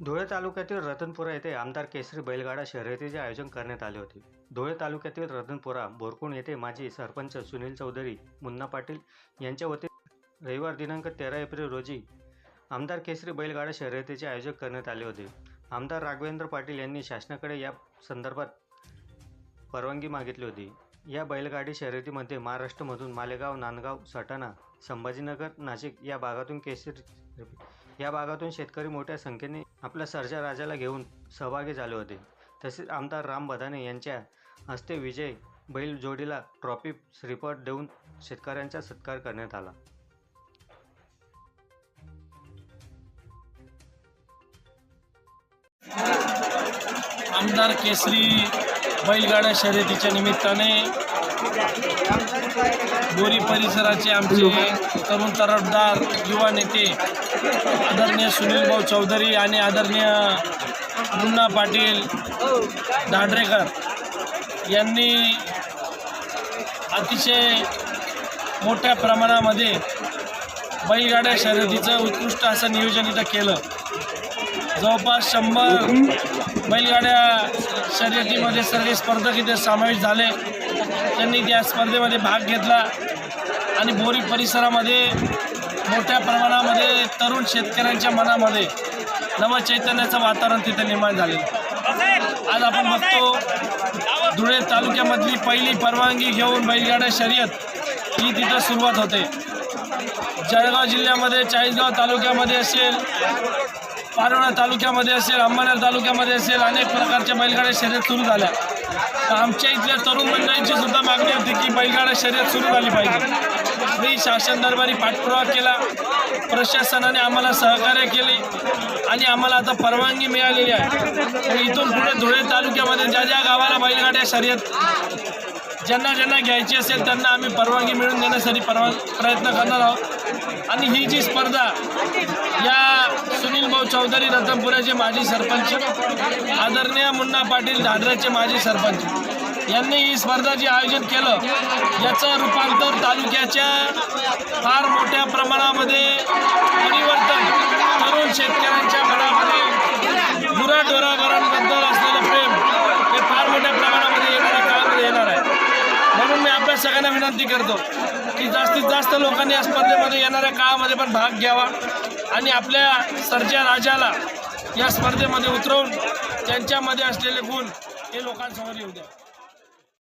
धुळे तालुक्यातील रतनपुरा येथे आमदार केसरी बैलगाडा शर्यतीचे आयोजन करण्यात आले होते. धुळे तालुक्यातील रतनपुरा बोरकुण येथे माजी सरपंच सुनील चौधरी मुन्ना पाटील यांच्या वतीने रविवार दिनांक तेरा एप्रिल रोजी आमदार केसरी बैलगाडा शर्यतीचे आयोजन करण्यात आले होते. आमदार राघवेंद्र पाटील यांनी शासनाकडे या संदर्भात परवानगी मागितली होती. या बैलगाडी शर्यतीमध्ये महाराष्ट्रमधून मालेगाव नांदगाव सटाणा संभाजीनगर नाशिक या भागातून केसरी या भागातून शेतकरी मोठ्या संख्येने आपल्या सरजा राजाला घेऊन सहभागी झाले होते. तसेच आमदार राम बदाने यांच्या हस्ते विजय बैल जोडीला ट्रॉफी श्रीफळ देऊन शेतकऱ्यांचा सत्कार करण्यात आला. आमदार केसरी बैलगाड्या शर्यतीच्या निमित्ताने बोरी परिसराचे आमचे तरुण तरफदार युवा नेते आदरणीय सुनील भाऊ चौधरी आणि आदरणीय मुन्ना पाटील दांडरेकर यांनी अतिशय मोठ्या प्रमाणामध्ये बैलगाड्या शर्यतीचं उत्कृष्ट असं नियोजन इथं केलं. जवळपास शंभर बैलगाड्या शर्यतीमध्ये सर्व स्पर्धक इथे समावेश झाले. त्यांनी त्या स्पर्धेमध्ये भाग घेतला आणि बोरी परिसरामध्ये मोठ्या प्रमाणामध्ये तरुण शेतकऱ्यांच्या मनामध्ये नवचैतन्याचं वातावरण तिथे निर्माण झालेलं आज आपण बघतो धुळे तालुक्यामधली पहिली परवानगी घेऊन बैलगाड्या शर्यत ही तिथं सुरुवात होते. जळगाव जिल्ह्यामध्ये चाळीसगाव तालुक्यामध्ये असेल पारोळा तालुक्यामध्ये असेल अंबरनाथ तालुक्यामध्ये असेल अनेक प्रकारच्या बैलगाड्या शर्यत सुरू झाल्या. तर आमच्या इथल्या तरुण मंडळींची सुद्धा मागणी होती की बैलगाड्या शर्यत सुरू झाली पाहिजे. मी शासन दरबारी पाठपुरावा केला. प्रशासनाने आम्हाला सहकार्य केले आणि आम्हाला आता परवानगी मिळालेली आहे. इथून पुढे धुळे तालुक्यामध्ये ज्या ज्या गावाला बैलगाड्या शर्यत ज्यांना ज्यांना घ्यायची असेल त्यांना आम्ही परवानगी मिळवून देण्यासाठी परवा प्रयत्न करणार आहोत. आणि ही जी स्पर्धा या सुनील भाऊ चौधरी रतनपुराचे माजी सरपंच आदरणीय मुन्ना पाटील दादराचे माजी सरपंच यांनी ही स्पर्धा जे आयोजन केलं याचं रूपांतर तालुक्याच्या फार मोठ्या प्रमाणामध्ये विनंती करतो की जास्तीत जास्त लोकांनी या स्पर्धेमध्ये येणाऱ्या काळामध्ये पण भाग घ्यावा आणि आपल्या सरच्या राजाला या स्पर्धेमध्ये उतरवून त्यांच्यामध्ये असलेले गुण हे लोकांसमोर येऊ द्या.